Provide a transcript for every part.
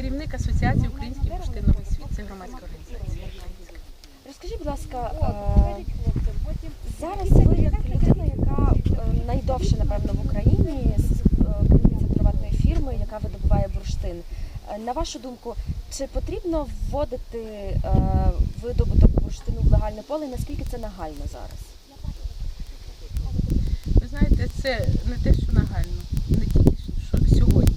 керівник Асоціації Український бурштиновий світ. Це громадська організація. Розкажіть, будь ласка, е, зараз ви як людина, яка е, найдовше, напевно, в Україні, е, керівниця приватної фірми, яка видобуває бурштин. На вашу думку, чи потрібно вводити видобуток бурштину в легальне поле? і Наскільки це нагально зараз? Ви знаєте, це не те, що нагально, не тільки що сьогодні.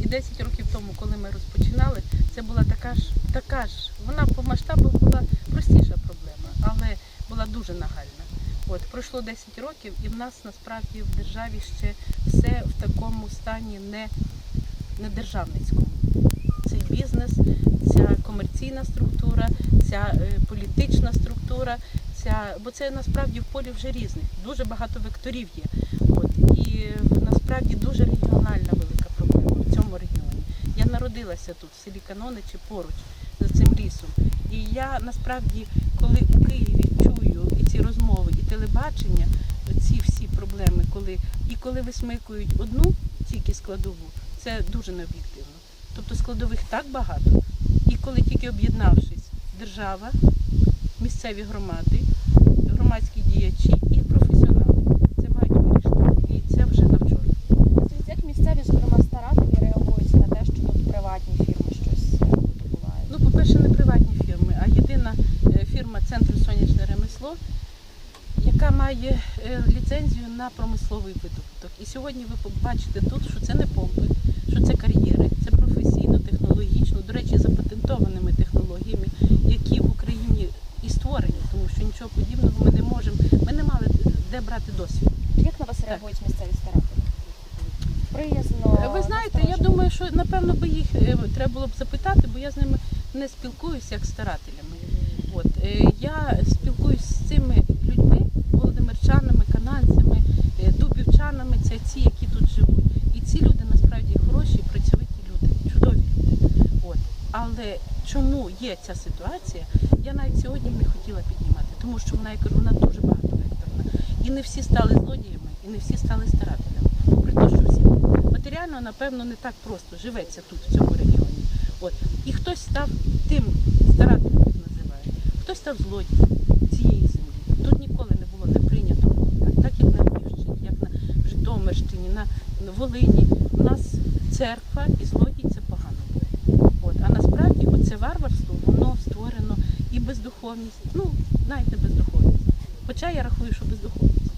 І 10 років тому, коли ми розпочинали, це була така ж, така ж, вона по масштабу була простіша проблема, але була дуже нагальна. От пройшло 10 років, і в нас насправді в державі ще все в такому стані не, не державницькому. Цей бізнес, ця комерційна структура, ця е, політична структура, ця, бо це насправді в полі вже різних. Дуже багато векторів є. От, і насправді дуже регіональна велика проблема в цьому регіоні. Я народилася тут, в селі Каноничі, поруч за цим лісом. І я насправді, коли у Києві чую і ці розмови, і телебачення, ці всі проблеми, коли і коли висмикують одну тільки складову, це дуже необ'єктивно. Тобто складових так багато, і коли тільки об'єднавшись, держава, місцеві громади, громадські діячі і професіонали, це мають вирішити. І це вже навчора. Скажіть, як місцеві, зокрема старателі, реагують на те, що тут приватні фірми щось е, видобувають? Ну, по-перше, не приватні фірми, а єдина е, фірма Центру сонячне ремесло, яка має е, ліцензію на промисловий видобуток. І сьогодні ви побачите тут, що це не помпи, що це кар'єри, це професійно, технологічно, до речі, запатентованими технологіями, які в Україні і створені, тому що нічого подібного ми не можемо. Ми не мали де брати досвід. Як на вас реагують місцеві старателі? Приязно. Ви знаєте, я думаю, що напевно би їх е, треба було б запитати, бо я з ними не спілкуюся як старателями. От е, я спілкуюся з цими людьми, володимирчанами, канадцями, е, дубівчанами. Це ці, які тут живуть. І ці люди насправді хороші, працьовиті люди, чудові люди. От. Але чому є ця ситуація, я навіть сьогодні не хотіла піднімати, тому що вона я кажу, вона дуже багатовекторна. І не всі стали злодіями, і не всі стали старателями. Попри те, що всі матеріально, напевно, не так просто живеться тут, в цьому регіоні. От. І хтось став тим старателем, як називають, хтось став злодієм цієї землі. Тут ніколи не було так прийнято, так, як на Львівщині, як на Житомирщині, на Волині. У нас церква і злодій це погано буде. От. А насправді оце варварство, воно створено і бездуховність, ну навіть не бездуховність. Хоча я рахую, що бездуховність.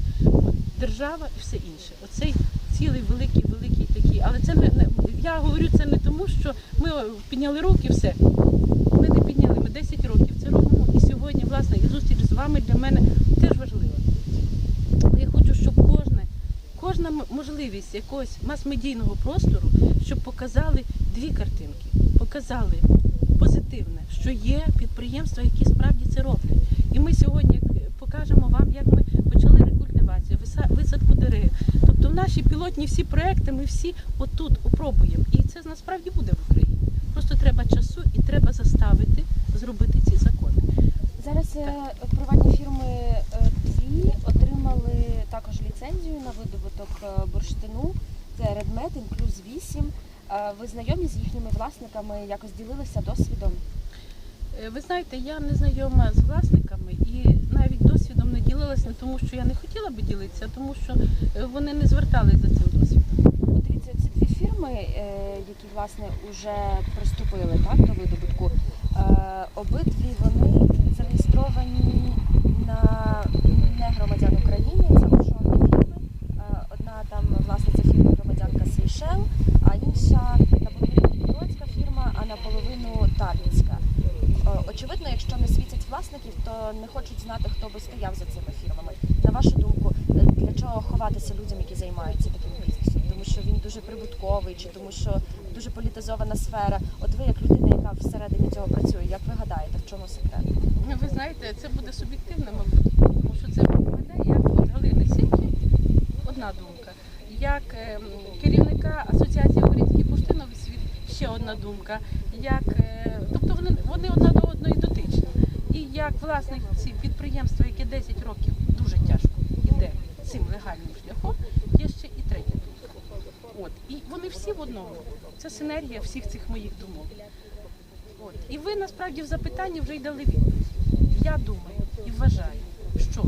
Держава і все інше. Оцей цілий великий, великий такий. Але це не, не я говорю це не тому, що ми підняли руки, все. Ми не підняли, ми 10 років це робимо. І сьогодні, власне, і зустріч з вами для мене теж важлива. Я хочу, щоб кожне, кожна можливість якогось мас-медійного простору, щоб показали дві картинки, показали позитивне, що є підприємства, які справді це роблять. І ми сьогодні покажемо вам, як ми почали рекультивацію, виса- висадку дерев. Тобто наші пілотні всі проекти ми всі отут опробуємо. І це насправді буде в Україні. Просто треба часу і треба заставити зробити ці закони. Зараз е, приватні фірми е, дві отримали також ліцензію на видобуток е, бурштину. Це Redmed, Інклюз 8. Ви знайомі з їхніми власниками, якось ділилися досвідом? Е, Ви знаєте, я не знайома з власниками і навіть досвідом не ділилася, не тому що я не хотіла би ділитися, а тому що е, вони не звертались за цим досвідом. Дивіться, ці дві фірми, е, які власне вже приступили так, до видобутку, обидві вони зареєстровані на не громадян України, це офшорні фірми. Е, Одна там власниця фірми громадянка Сейшел, а інша наполовину підгородська фірма, а наполовину Талінська. Е, Очевидно, якщо не світять власників, то не хочуть знати, хто би стояв за цими фірмами. На вашу думку, е, для чого ховатися людям, які займаються таким бізнесом? Тому що він дуже прибутковий, чи тому що дуже політизована сфера. От ви, як людина, яка всередині цього працює, як ви гадаєте, в чому секрет? Ну, Ви знаєте, це буде суб'єктивно, мабуть, тому що це мене як от Галини Сінки, одна думка. Як ем, керівника Асоціації Український бурштиновий світ ще одна думка. Як, е, тобто вони, вони одна до одної дотичні. І як власник підприємства, яке 10 років дуже тяжко йде цим легальним шляхом, є ще і третя думка. От. І вони всі в одному. Це синергія всіх цих моїх думок. От. І ви насправді в запитанні вже й дали відповідь. Я думаю і вважаю, що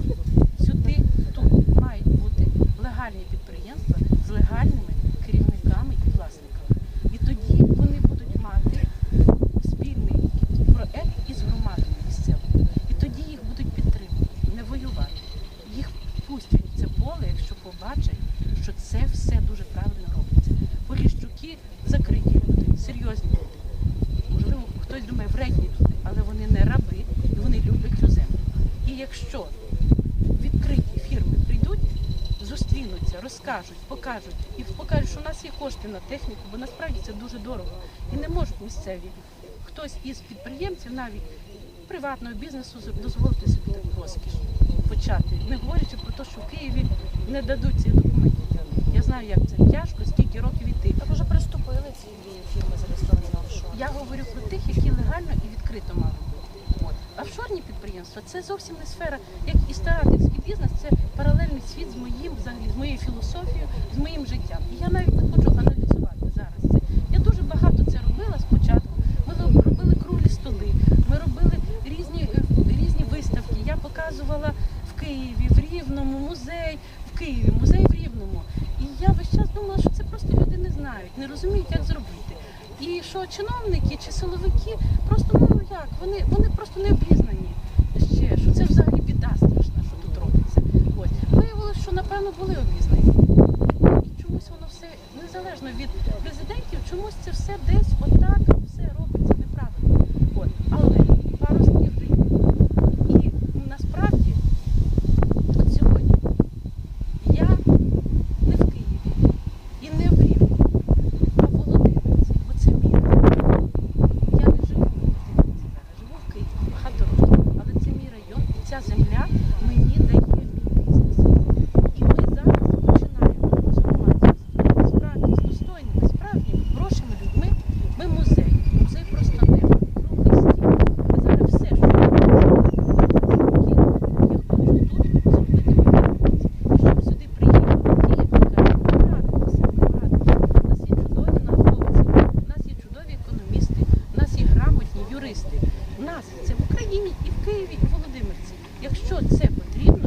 витрати на техніку, бо насправді це дуже дорого. І не можуть місцеві. Хтось із підприємців навіть приватного бізнесу дозволити собі таку розкіш почати, не говорячи про те, що в Києві не дадуть ці документи. Я знаю, як це тяжко, скільки років іти. А вже приступили ці фірми зареєстровані на офшор? Я говорю про тих, які легально і відкрито мали. Офшорні підприємства це зовсім не сфера, як і старательський бізнес, це паралельний світ з моїм взагалі, з моєю філософією, з моїм життям. І я навіть не хочу аналізувати. Рівному, музей в Києві, музей в Рівному. І я весь час думала, що це просто люди не знають, не розуміють, як зробити. І що чиновники чи силовики просто ну як, вони вони просто не обізнані ще, що це взагалі біда страшна, що тут робиться. Ось виявилося, що напевно були обізнані. туристи. У нас це в Україні і в Києві, і в Володимирці. Якщо це потрібно.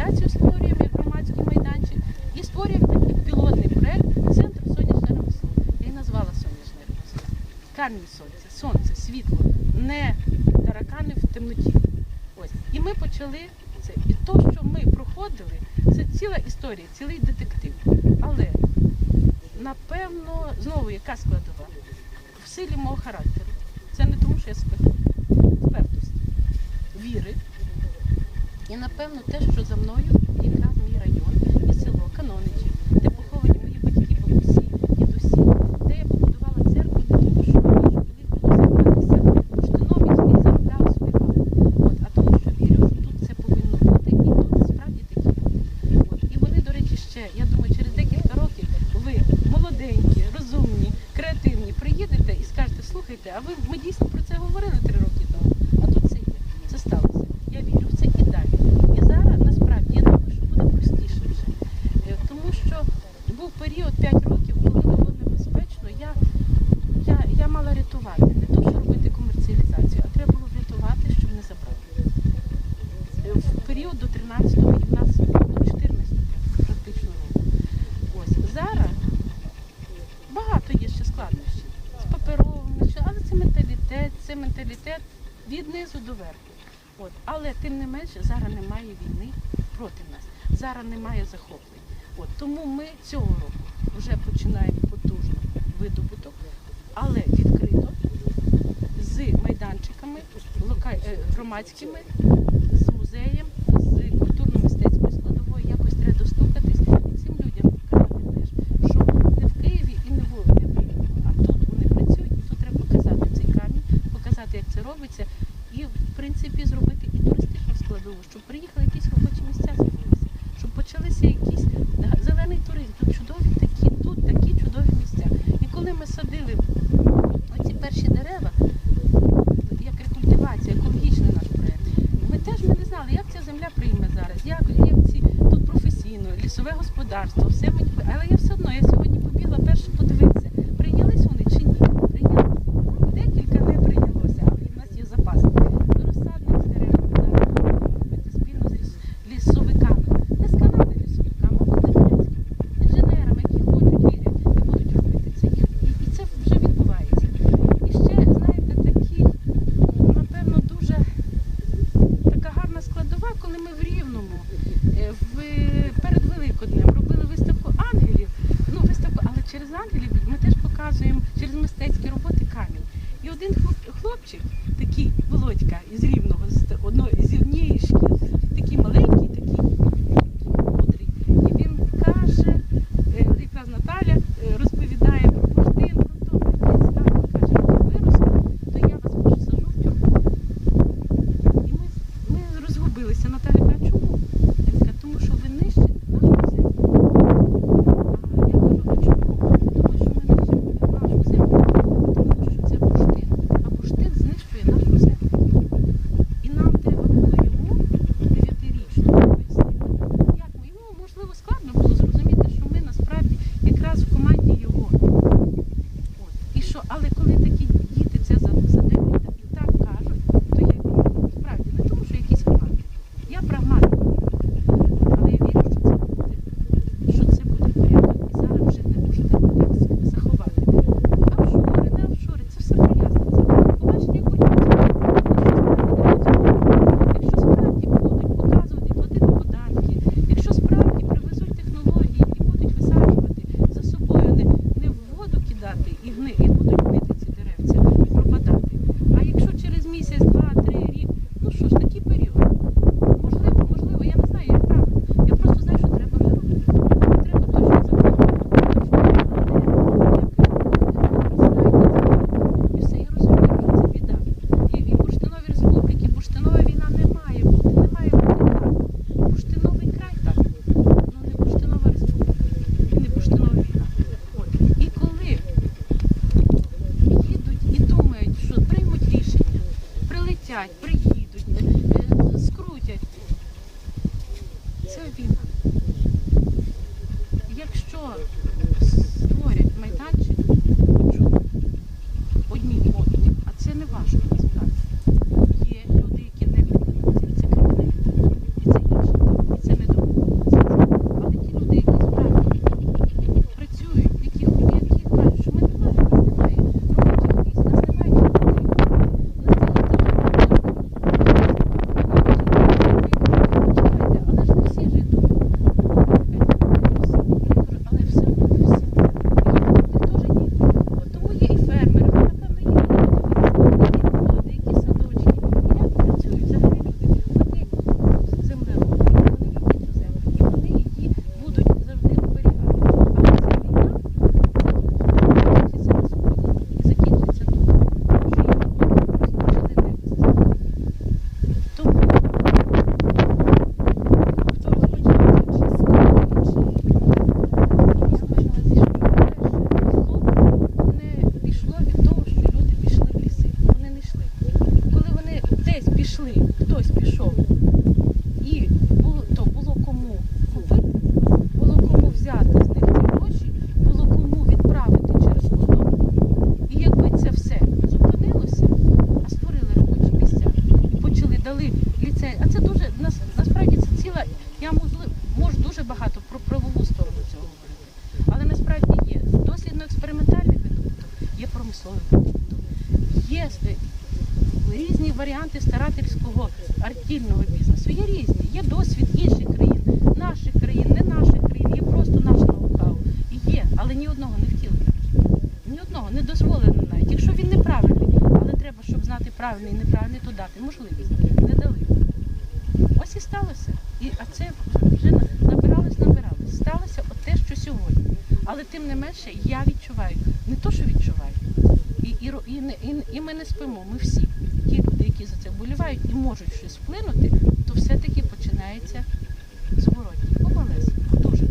асоціацію з теоріями громадський майданчик і створюємо такий пілотний проєкт Центр сонячного ремесло. Я й назвала сонячне ремесло. Камінь сонця, сонце, світло, не таракани в темноті. Ось. І ми почали це. І то, що ми проходили, це ціла історія, цілий детектив. Але, напевно, знову яка складова в силі мого характеру. напевно, те, що за мною Que mais? один хлопчик, такий Володька із рівного з одної хотять. є різні варіанти старательського артільного бізнесу. Є різні, є досвід інших країн, наших країн, не наших країн, є просто наш ноу-хау. І є, але ні одного не втілено. Ні одного не дозволено навіть. Якщо він неправильний, але треба, щоб знати правильний і неправильний, то дати можливість. Не дали. Ось і сталося. І, А це вже набиралось, набиралось. Сталося от те, що сьогодні. Але тим не менше я відчуваю не і, ми не спимо, ми всі. Ті люди, які за це вболівають і можуть щось вплинути, то все-таки починається зворотні. Помалесенько, дуже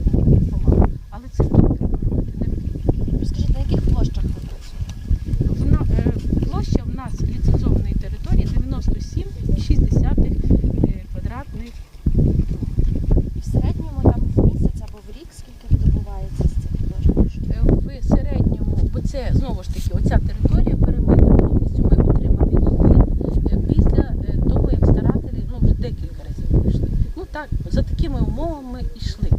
помалу. Але це тут треба робити, не в Києві. Розкажіть, на яких площах ви працюєте? Вона, е, площа в нас ліцензованої території 97,6 е, квадратних І в середньому там в місяць або в рік скільки видобувається з цих площ? Е, в середньому, бо це знову ж таки, оця територія перемита повністю. Ми отримали її е, після е, того, як старателі ну, вже декілька разів прийшли. Ну так, за такими умовами йшли.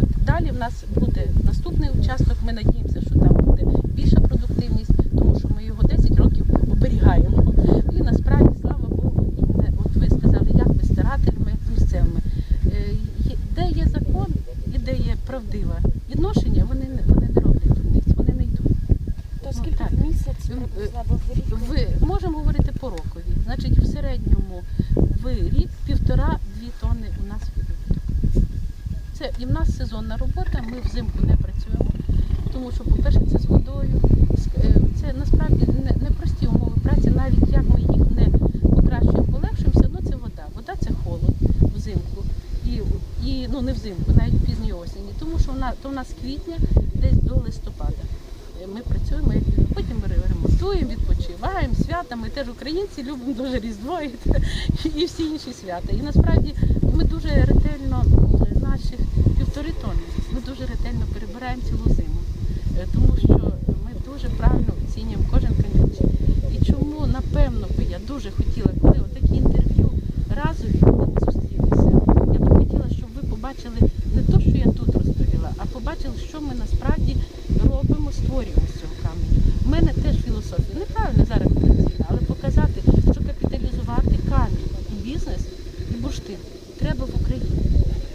От. Далі в нас буде наступний участок. Ми надіємося, що там буде більша продуктивність, тому що ми його 10 років оберігаємо. І насправді, слава Богу, і не, от ви сказали, як ви з старателями з місцевими. Е, є- Де є закон і де є правдиве відношення, вони не вони не роблять дурниць, вони не йдуть. То Ну, скільки так. в місяць Ну, приблизно або в рік? Ви можемо говорити по рокові. Значить, в середньому в рік півтора-дві тонни у нас видобуток. Це і в нас сезонна робота. Ми взимку не працюємо, тому що, по-перше, це з водою. з- е, Це насправді не, не прості умови праці, навіть як ми їх не покращуємо, полегшуємо, все одно це вода. Вода це холод взимку. І, і ну не взимку, навіть пізній осені, тому що вона то в нас квітня десь до листопада. Е, Ми працюємо, потім ремонтуємо, відпочиваємо, свята. Ми теж українці любимо дуже Різдво і, і всі інші свята. І насправді ми дуже ретельно наших півтори тонни. Ми дуже ретельно перебираємо цілу зиму, Е, тому що ми дуже правильно оцінюємо кожен камінчик. І чому напевно би я дуже хотіла, коли отакі інтерв'ю разові, коли ми зустрілися, я би хотіла, щоб ви побачили не те, що я тут розповіла, а побачили, що ми насправді робимо, створюємо з цього каменю. У мене теж філософія. Неправильно зараз працює, але показати, що капіталізувати камінь і бізнес, і бурштин треба в Україні.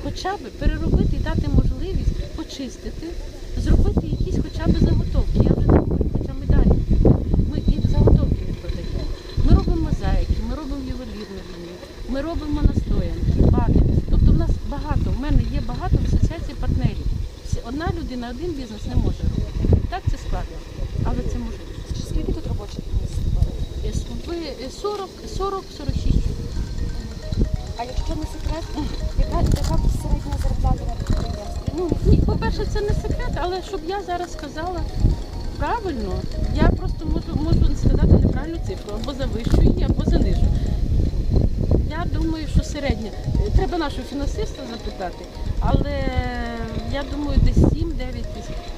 Хоча б переробити і дати можливість почистити, зробити якісь хоча б заготовки. Я вже не говорю, хоча ми далі. Ми і заготовки не продаємо. Ми робимо мозаїки, ми робимо ювелірну лінію, ми робимо настоянки, бати. Тобто в нас багато, в мене є багато в асоціації партнерів. Всі- Одна людина, один бізнес не може робити. Так це складно, але це можливо. Скільки тут робочих місць? створено? Ви 40, 40, 46. А якщо не секрет, яка, яка середня зарплата на підприємстві? Ну, Ні, по-перше, це не секрет, але щоб я зараз сказала правильно, я просто можу, можу сказати неправильну цифру, або завищую її, або занижую. Я думаю, що середня. Треба нашого фінансиста запитати, але я думаю, десь 7-9 тисяч.